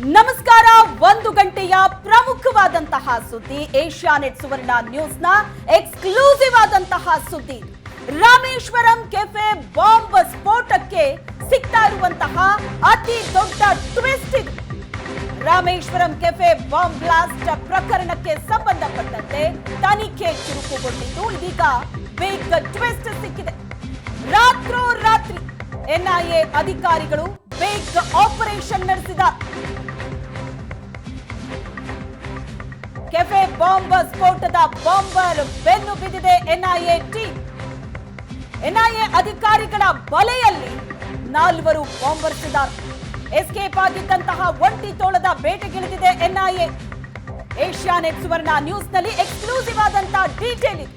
ನಮಸ್ಕಾರ. ಒಂದು ಗಂಟೆಯ ಪ್ರಮುಖವಾದಂತಹ ಸುದ್ದಿ ಏಷ್ಯಾನೆಟ್ ಸುವರ್ಣ ನ್ಯೂಸ್ನ ಎಕ್ಸ್ಕ್ಲೂಸಿವ್ ಆದಂತಹ ಸುದ್ದಿ. ರಾಮೇಶ್ವರಂ ಕೆಫೆ ಬಾಂಬ್ ಸ್ಫೋಟಕ್ಕೆ ಸಿಗ್ತಾ ಇರುವಂತಹ ಅತಿ ದೊಡ್ಡ ಟ್ವಿಸ್ಟ್ ಇದು. ರಾಮೇಶ್ವರಂ ಕೆಫೆ ಬಾಂಬ್ ಬ್ಲಾಸ್ಟ್ ಪ್ರಕರಣಕ್ಕೆ ಸಂಬಂಧಪಟ್ಟಂತೆ ತನಿಖೆ ಚುರುಕುಗೊಂಡಿದ್ದು, ಇದೀಗ ಬಿಗ್ ಟ್ವಿಸ್ಟ್ ಸಿಕ್ಕಿದೆ. ರಾತ್ರೋ ರಾತ್ರಿ ಎನ್ಐಎ ಅಧಿಕಾರಿಗಳು ಬಿಗ್ ಆಪರೇಷನ್ ನಡೆಸಿದ್ದಾರೆ. ಕೆಫೆ ಬಾಂಬ್ ಸ್ಫೋಟದ ಬಾಂಬರ್ ಬೆನ್ನು ಬಿದ್ದಿದೆ ಎನ್ಐಎ ಟೀಮ್ ಎನ್ಐಎ ಅಧಿಕಾರಿಗಳ ಬಲೆಯಲ್ಲಿ ನಾಲ್ವರು ಬಾಂಬರ್ಸ್ ಎಸ್ ಎಸ್ಕೇಪ್ ಆಗಿದ್ದಂತಹ ಒಂಟಿ ತೋಳದ ಬೇಟೆಗಿಳಿದಿದೆ ಎನ್ಐಎ ಏಷ್ಯಾನೆಟ್ ಸುವರ್ಣ ನ್ಯೂಸ್ನಲ್ಲಿ ಎಕ್ಸ್ಕ್ಲೂಸಿವ್ ಆದಂತಹ ಡೀಟೇಲ್ ಇದೆ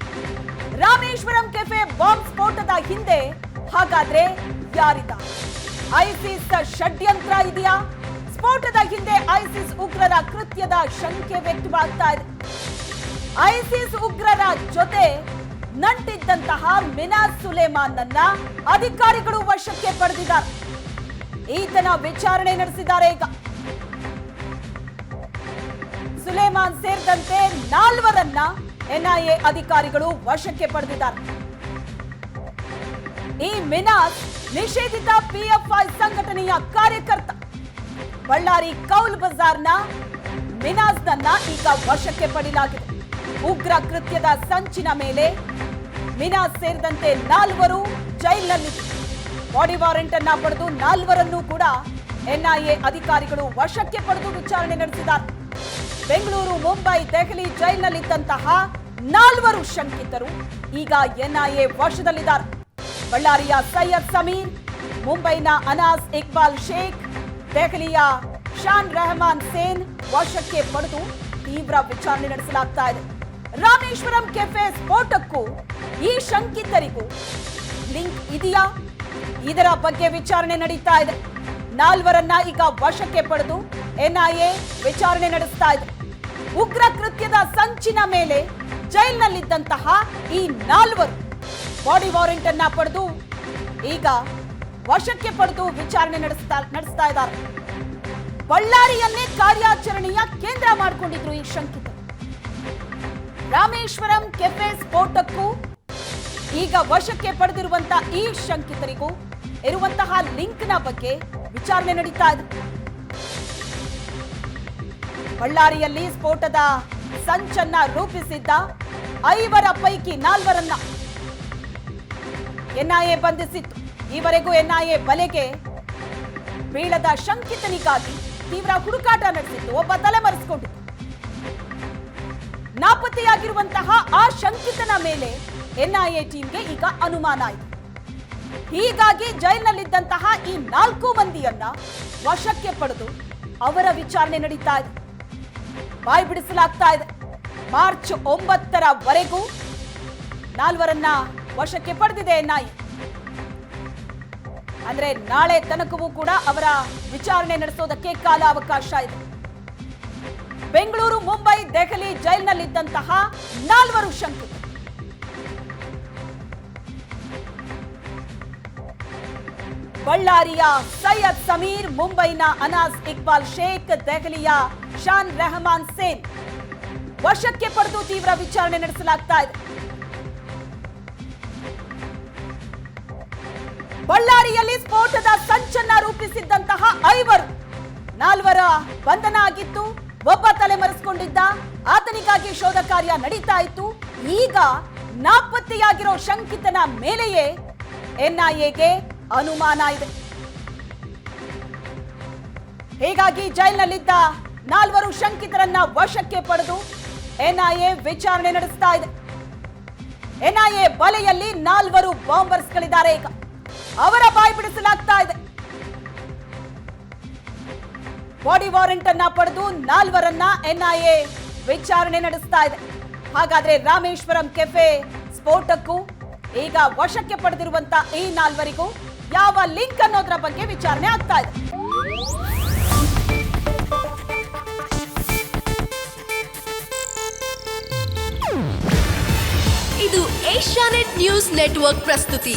ರಾಮೇಶ್ವರಂ ಕೆಫೆ ಬಾಂಬ್ ಸ್ಫೋಟದ ಹಿಂದೆ ಹಾಗಾದ್ರೆ ಯಾರಿದ್ದಾರೆ? ಐಸಿಸ್ ಷಡ್ಯಂತ್ರ ಇದೆಯಾ? ಸ್ಫೋಟದ ಹಿಂದೆ ಐಸಿಸ್ ಉಗ್ರರ ಕೃತ್ಯದ ಶಂಕೆ ವ್ಯಕ್ತವಾಗ್ತಾ ಇದೆ. ಐಸಿಸ್ ಉಗ್ರರ ಜೊತೆ ನಂಟಿದ್ದಂತಹ ಮಿನಾಸ್ ಸುಲೇಮಾನ್ ಅಧಿಕಾರಿಗಳು ವಶಕ್ಕೆ ಪಡೆದಿದ್ದಾರೆ. ಈತನ ವಿಚಾರಣೆ ನಡೆಸಿದ್ದಾರೆ ಈಗ. ಸುಲೇಮಾನ್ ಸೇರಿದಂತೆ ನಾಲ್ವರನ್ನ ಎನ್ಐಎ ಅಧಿಕಾರಿಗಳು ವಶಕ್ಕೆ ಪಡೆದಿದ್ದಾರೆ. ಈ ಮಿನಾಸ್ ನಿಷೇಧಿತ ಪಿಎಫ್ಐ ಸಂಘಟನೆಯ ಕಾರ್ಯಕರ್ತ. ಬಳ್ಳಾರಿ ಕೌಲ್ ಬಜಾರ್ನ ಮಿನಾಜ್ನನ್ನ ಈಗ ವಶಕ್ಕೆ ಪಡೆಯಲಾಗಿದೆ ಉಗ್ರ ಕೃತ್ಯದ ಸಂಚಿನ ಮೇಲೆ ಮಿನಾಜ್ ಸೇರಿದಂತೆ ನಾಲ್ವರು ಜೈಲಿನಲ್ಲಿ ಬಾಡಿ ವಾರೆಂಟ್ ಅನ್ನ ಪಡೆದು ನಾಲ್ವರನ್ನು ಕೂಡ ಎನ್ಐಎ ಅಧಿಕಾರಿಗಳು ವಶಕ್ಕೆ ಪಡೆದು ವಿಚಾರಣೆ ನಡೆಸಿದ್ದಾರೆ. ಬೆಂಗಳೂರು, ಮುಂಬೈ, ದೆಹಲಿ ಜೈಲಿನಲ್ಲಿದ್ದಂತಹ ನಾಲ್ವರು ಶಂಕಿತರು ಈಗ ಎನ್ಐಎ ವಶದಲ್ಲಿದ್ದಾರೆ. ಬಳ್ಳಾರಿಯ ಸೈಯದ್ ಸಮೀರ್, ಮುಂಬೈನ ಅನಾಸ್ ಇಕ್ಬಾಲ್ ಶೇಖ್ ದೆಹಲಿಯ ಶಾನ್ ರೆಹಮಾನ್ ಸೇನ್ ವಶಕ್ಕೆ ಪಡೆದು ತೀವ್ರ ವಿಚಾರಣೆ ನಡೆಸಲಾಗ್ತಾ ಇದೆ. ರಾಮೇಶ್ವರಂ ಕೆಫೆ ಸ್ಫೋಟಕ್ಕೂ ಈ ಶಂಕಿತರಿಗೂ ಲಿಂಕ್ ಇದೆಯಾ? ಇದರ ಬಗ್ಗೆ ವಿಚಾರಣೆ ನಡೀತಾ ಇದೆ. ನಾಲ್ವರನ್ನ ಈಗ ವಶಕ್ಕೆ ಪಡೆದು ಎನ್ಐಎ ವಿಚಾರಣೆ ನಡೆಸ್ತಾ ಇದೆ. ಉಗ್ರ ಕೃತ್ಯದ ಸಂಚಿನ ಮೇಲೆ ಜೈಲಿನಲ್ಲಿದ್ದಂತಹ ಈ ನಾಲ್ವರು ಬಾಡಿ ವಾರೆಂಟ್ ಅನ್ನ ಪಡೆದು ಈಗ ವಶಕ್ಕೆ ಪಡೆದು ವಿಚಾರಣೆ ನಡೆಸ್ತಾ ನಡೆಸ್ತಾ ಇದ್ದಾರೆ. ಬಳ್ಳಾರಿಯಲ್ಲೇ ಕಾರ್ಯಾಚರಣೆಯ ಕೇಂದ್ರ ಮಾಡಿಕೊಂಡಿದ್ರು ಈ ಶಂಕಿತರು. ರಾಮೇಶ್ವರಂ ಕೆಫೆ ಸ್ಫೋಟಕ್ಕೂ ಈಗ ವಶಕ್ಕೆ ಪಡೆದಿರುವಂತಹ ಈ ಶಂಕಿತರಿಗೂ ಇರುವಂತಹ ಲಿಂಕ್ನ ಬಗ್ಗೆ ವಿಚಾರಣೆ ನಡೀತಾ ಇದೆ. ಬಳ್ಳಾರಿಯಲ್ಲಿ ಸ್ಫೋಟದ ಸಂಚನ್ನ ರೂಪಿಸಿದ್ದ ಐವರ ಪೈಕಿ ನಾಲ್ವರನ್ನ ಎನ್ಐಎ ಬಂಧಿಸಿತ್ತು. ಈವರೆಗೂ ಎನ್ಐಎ ಬಲೆಗೆ ಬೀಳದ ಶಂಕಿತನಿಗಾಗಿ ತೀವ್ರ ಹುಡುಕಾಟ ನಡೆಸಿತ್ತು. ಒಬ್ಬ ತಲೆಮರೆಸಿಕೊಂಡಿತ್ತು ನಾಪತ್ತೆಯಾಗಿರುವಂತಹ ಆ ಶಂಕಿತನ ಮೇಲೆ ಎನ್ಐಎ ಟೀಮ್ಗೆ ಈಗ ಅನುಮಾನ ಆಯಿತು ಹೀಗಾಗಿ ಜೈಲಿನಲ್ಲಿದ್ದಂತಹ ಈ ನಾಲ್ಕು ಮಂದಿಯನ್ನ ವಶಕ್ಕೆ ಪಡೆದು ಅವರ ವಿಚಾರಣೆ ನಡೀತಾ ಇದೆ. ಬಾಯಿ ಬಿಡಿಸಲಾಗ್ತಾ ಇದೆ. ಮಾರ್ಚ್ ಒಂಬತ್ತರವರೆಗೂ ನಾಲ್ವರನ್ನ ವಶಕ್ಕೆ ಪಡೆದಿದೆ ಎನ್ಐಎ. ಅಂದ್ರೆ ನಾಳೆ ತನಕವೂ ಕೂಡ ಅವರ ವಿಚಾರಣೆ ನಡೆಸೋದಕ್ಕೆ ಕಾಲಾವಕಾಶ ಇದೆ. ಬೆಂಗಳೂರು, ಮುಂಬೈ, ದೆಹಲಿ ಜೈಲ್ನಲ್ಲಿದ್ದಂತಹ ನಾಲ್ವರು ಶಂಕಿತರು. ಬಳ್ಳಾರಿಯ ಸೈಯದ್ ಸಮೀರ್, ಮುಂಬೈನ ಅನಾಸ್ ಇಕ್ಬಾಲ್ ಶೇಖ್, ದೆಹಲಿಯ ಶಾನ್ ರೆಹಮಾನ್ ಸೇನ್. ವಶಕ್ಕೆ ಪಡೆದು ತೀವ್ರ ವಿಚಾರಣೆ ನಡೆಸಲಾಗ್ತಾ ಇದೆ. ಬಳ್ಳಾರಿಯಲ್ಲಿ ಸ್ಫೋಟದ ಸಂಚನ್ನ ರೂಪಿಸಿದ್ದಂತಹ ಐವರು. ನಾಲ್ವರ ಬಂಧನ ಆಗಿತ್ತು. ಒಬ್ಬ ತಲೆಮರೆಸಿಕೊಂಡಿದ್ದ. ಆತನಿಗಾಗಿ ಶೋಧ ಕಾರ್ಯ ನಡೀತಾ ಇತ್ತು. ಈಗ ನಾಪತ್ತೆಯಾಗಿರೋ ಶಂಕಿತನ ಮೇಲೆಯೇ ಎನ್ಐಎಗೆ ಅನುಮಾನ ಇದೆ. ಹೀಗಾಗಿ ಜೈಲಿನಲ್ಲಿದ್ದ ನಾಲ್ವರು ಶಂಕಿತರನ್ನ ವಶಕ್ಕೆ ಪಡೆದು ಎನ್ಐಎ ವಿಚಾರಣೆ ನಡೆಸ್ತಾ ಇದೆ. ಎನ್ಐಎ ಬಲೆಯಲ್ಲಿ ನಾಲ್ವರು ಬಾಂಬರ್ಸ್ಗಳಿದ್ದಾರೆ ಈಗ. ಅವರ ಬಾಯಿ ಬಿಡಿಸಲಾಗ್ತಾ ಇದೆ. ಬಾಡಿ ವಾರೆಂಟ್ ಅನ್ನ ಪಡೆದು ನಾಲ್ವರನ್ನ ಎನ್ಐಎ ವಿಚಾರಣೆ ನಡೆಸ್ತಾ ಇದೆ. ಹಾಗಾದ್ರೆ ರಾಮೇಶ್ವರಂ ಕೆಫೆ ಸ್ಫೋಟಕ್ಕೂ ಈಗ ವಶಕ್ಕೆ ಪಡೆದಿರುವಂತ ಈ ನಾಲ್ವರಿಗೂ ಯಾವ ಲಿಂಕ್ ಅನ್ನೋದ್ರ ಬಗ್ಗೆ ವಿಚಾರಣೆ ಆಗ್ತಾ ಇದೆ. ಇದು ಏಷ್ಯಾನೆಟ್ ನ್ಯೂಸ್ ನೆಟ್ವರ್ಕ್ ಪ್ರಸ್ತುತಿ.